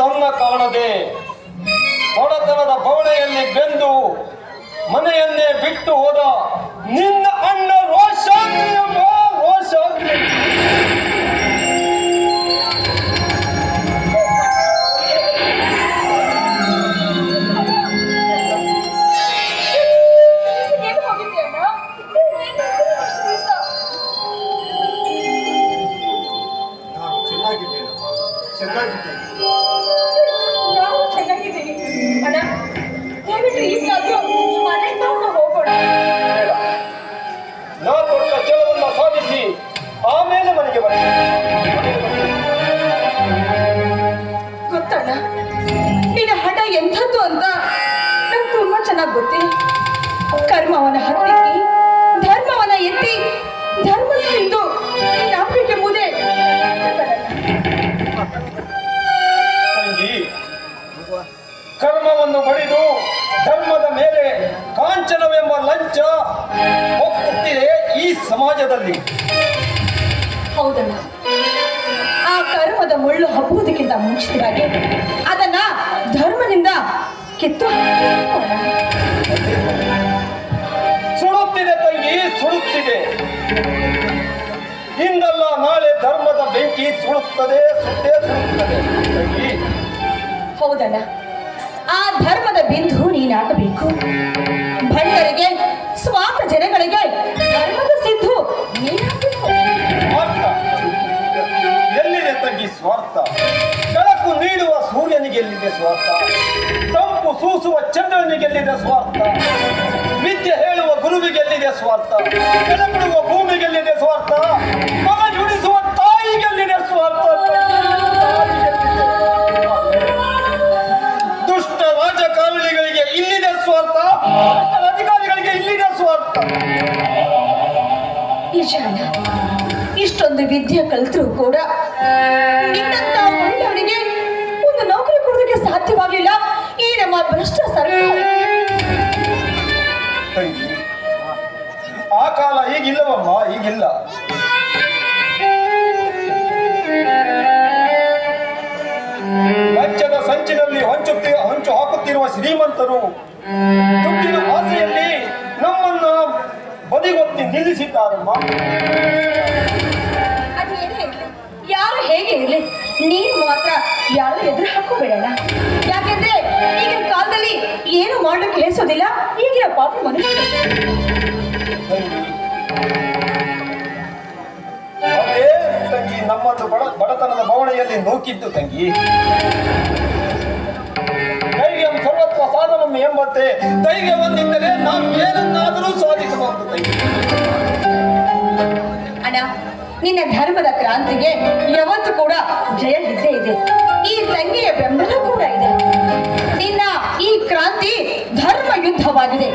ತನ್ನ ಕಾಣದೆ ಹೊಡತನದ ಬವಣೆಯಲ್ಲಿ ಬೆಂದು ಮನೆಯನ್ನೇ ಬಿಟ್ಟು ಹೋದ ನಿನ್ನ ಅಣ್ಣ ಅಂತ. ನಂಗೆ ತುಂಬಾ ಚೆನ್ನಾಗಿ ಗೊತ್ತಿ. ಕರ್ಮವನ ಹತ್ತಿಕ್ಕಿ ಧರ್ಮವನ ಎತ್ತಿ ಧರ್ಮ ಎಂದು ನಂಬಿಕೆ ಮುದೆ. ಕರ್ಮವನ್ನು ಬಡಿದು ಧರ್ಮದ ಮೇಲೆ ಕಾಂಚನವೆಂಬ ಲಂಚ ಹೋಗುತ್ತಿದೆ ಈ ಸಮಾಜದಲ್ಲಿ. ಹೌದಲ್ಲ ಆ ಕರ್ಮದ ಮುಳ್ಳು ಹಬ್ಬುವುದಕ್ಕಿಂತ ಮುಂಚಿತವಾಗಿ ಅದನ್ನ ಧರ್ಮದಿಂದ ಕಿತ್ತು. ಸುಡುತ್ತಿದೆ ತಂಗಿ ಸುಡುತ್ತಿದೆ. ಇಂದಲ್ಲ ನಾಳೆ ಧರ್ಮದ ಬೆಂಕಿ ಸುಡುತ್ತದೆ ಸುಟ್ಟೇ ಸುಡುತ್ತದೆ ತಂಗಿ. ಹೌದಣ್ಣ. ಆ ಧರ್ಮದ ಬಿಂದು ನೀನಾಗಬೇಕು. ಭಂಡರಿಗೆ ಸ್ವಾರ್ಥ ಜನಗಳಿಗೆ ಧರ್ಮದ ಸಿದ್ಧು ನೀನಾಗಬೇಕು. ಸ್ವಾರ್ಥ. ಎಲ್ಲಿದೆ ತಂಗಿ ಸ್ವಾರ್ಥ? ಎಲ್ಲಿದೆ ಸ್ವಾರ್ಥ. ತಂಪು ಸೂಸುವ ಚಂದ್ರನಿಗೆ ಗೆಲ್ಲಿದೆ ಸ್ವಾರ್ಥ? ವಿದ್ಯೆ ಹೇಳುವ ಗುರುವಿಗೆ ಗೆಲ್ಲಿದೆ ಸ್ವಾರ್ಥ? ಬೆಳಬಿಡುವ ಭೂಮಿಗೆ ಎಲ್ಲಿದೆ ಸ್ವಾರ್ಥ? ಮನ ಜುಡಿಸುವ ತಾಯಿಗೆ ಎಲ್ಲಿದೆ ಸ್ವಾರ್ಥ? ದುಷ್ಟ ರಾಜಕಾರಣಿಗಳಿಗೆ ಇಲ್ಲಿದೆ ಸ್ವಾರ್ಥ? ಅಧಿಕಾರಿಗಳಿಗೆ ಇಲ್ಲಿದೆ ಸ್ವಾರ್ಥ? ಇಷ್ಟೊಂದು ವಿದ್ಯೆ ಕಲಿತರೂ ಕೂಡ ಕೊಡೋದಕ್ಕೆ ಸಾಧ್ಯವಾಗಿಲ್ಲ. ಈ ನಮ್ಮ ಭ್ರಷ್ಟ ಸರ್ಕಾರ. ಆ ಕಾಲ ಈಗಿಲ್ಲವಮ್ಮ, ಈಗಿಲ್ಲ. ಲಂಚದ ಸಂಚಿನಲ್ಲಿ ಹಂಚುತ್ತಿ ಹಂಚು ಹಾಕುತ್ತಿರುವ ಶ್ರೀಮಂತರು, ದುಡ್ಡಿನ ಆಸೆಯಲ್ಲಿ ನಮ್ಮನ್ನ ಬದಿಗೊತ್ತಿ ನಿಲ್ಲಿಸಿದ್ದಾರಮ್ಮ. ಏನು ಈಗಿರ ಈಗಿನ ಪಾಪ ಮನುಷ್ಯ ತಂಗಿ ನಮ್ಮನ್ನು ಬಡ ಬಡತನದ ಬವಣೆಯಲ್ಲಿ ನೂಕಿದ್ದು ತಂಗಿ. ಧೈರ್ಯಂ ಸರ್ವತ್ವ ಸಾಧನಂ ಎಂಬಂತೆ ಧೈರ್ಯ ಬಂದಿದ್ದರೆ ನಾವು ಏನನ್ನಾದರೂ ಸಾಧಿಸಬಹುದು ತಂಗಿ. ಅಣ್ಣ ನಿನ್ನ ಧರ್ಮದ ಕ್ರಾಂತಿಗೆ ಯಾವತ್ತು ಕೂಡ ಜಯ ಇದ್ದೇ ಇದೆ. ಈ ತಂಗಿಯ ಬೆಂಬಲ ಕೂಡ ಇದೆ ನಿನ್ನ ಈ ಕ್ರಾಂತಿ ಧರ್ಮ ಯುದ್ಧವಾಗಿದೆ.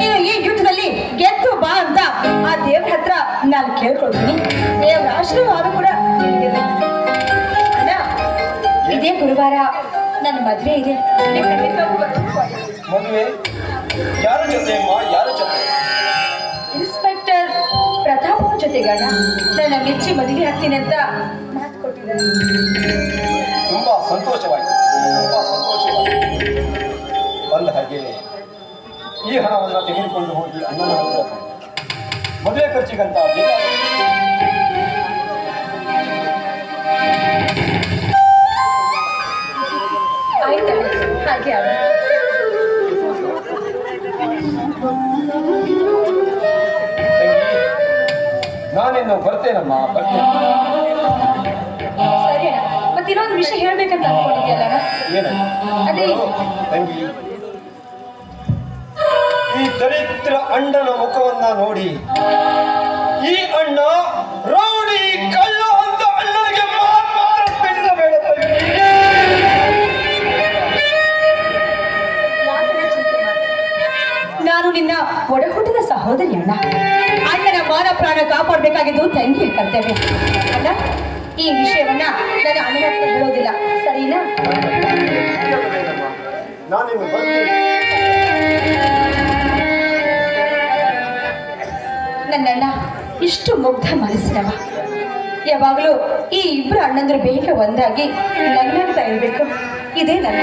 ನೀನು ಈ ಯುದ್ಧದಲ್ಲಿ ಗೆದ್ದು ಬಾ ಅಂತ ಆ ದೇವ್ರ ಹತ್ರ ನಾನು ಕೇಳ್ಕೊಳ್ತೀನಿ. ದೇವರ ಆಶೀರ್ವಾದ ಕೂಡ ಇದೇ ಗುರುವಾರ ನನ್ನ ಮದುವೆ ಇದೆ. ಯಾರ ಜೊತೆ ಯಾರ ಜೊತೆ? ಇನ್ಸ್ಪೆಕ್ಟರ್ ಪ್ರತಾಪ್ ಜೊತೆಗಣ ನನ್ನ ಮೆಚ್ಚಿ ಮದುವೆ ಹಾಕ್ತೀನಿ ಅಂತ ಮಾತು ಕೊಟ್ಟಿದ್ದಾರೆ. ತುಂಬಾ ಸಂತೋಷವಾಯಿತು. ತುಂಬಾ ಸಂತೋಷವಾಯಿತು. ಹಾಗೆ ಈ ಹಣವನ್ನು ತೆಗೆದುಕೊಂಡು ಹೋಗಿ ಅಣ್ಣನ. ಮದುವೆ ಖರ್ಚಿಗಂತ ನಾನೇನು ಬರ್ತೇನಮ್ಮ ಬರ್ತೇನೆ ಸರಿ ಅಣ್ಣ ಮತ್ತೆ ಇನ್ನೊಂದು ವಿಷಯ ಹೇಳ್ಬೇಕಂತ ಅನ್ಕೊಂಡಿದ್ಯಲ್ಲ ಅದೇ. ತಂಗಿ ಈ ದರಿದ್ರ ಅಣ್ಣನ ಮುಖವನ್ನ ನೋಡಿ. ಈ ಅಣ್ಣ ರೌಡಿ ಕಳ್ಳ ಅಂತ ಅಣ್ಣನಿಗೆ. ನಾನು ನಿನ್ನ ಒಡಹುಟ್ಟಿದ ಸಹೋದರಿ ಅಣ್ಣ. ಅಣ್ಣನ ಮಾನ ಪ್ರಾಣ ಕಾಪಾಡಬೇಕಾಗಿದ್ದು ತಂಗಿಯ ಕರ್ತವ್ಯ. ಅಣ್ಣ ಈ ವಿಷಯವನ್ನ ನನ್ನ ಅಣ್ಣನ ಹೇಳೋದಿಲ್ಲ. ಸರಿನಾ? ನಾನಿನ್ನು ನನ್ನಣ್ಣ ಇಷ್ಟು ಮುಗ್ಧ ಮನಸ್ಸಿನವ. ಯಾವಾಗಲೂ ಈ ಇಬ್ಬರು ಅಣ್ಣಂದ್ರು ಬೇಗ ಒಂದಾಗಿ ನನ್ನಂತ ಇರಬೇಕು. ಇದೇ ನನ್ನ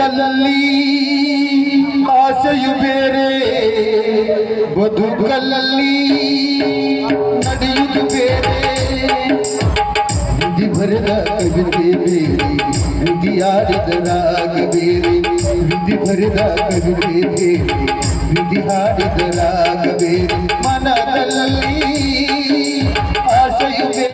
ಮನದಲ್ಲಿ ಆಸೆಯು ಬೇರೆ ಬದುಕಲಲ್ಲಿ ನಡೆಯುವುದು ಬೇರೆ. ವಿಧಿ ಬರೆದ ಕವಿತೆ ಬೇರೆ ವಿಧಿಯಾಡಿದ ರಾಗ ಬೇರೆ. ವಿಧಿ ಬರೆದ ಕವಿತೆ ಬೇರೆ ವಿಧಿ ಹಾಡಿದ ರಾಗ ಬೇರೆ. ಮನದಲ್ಲಿ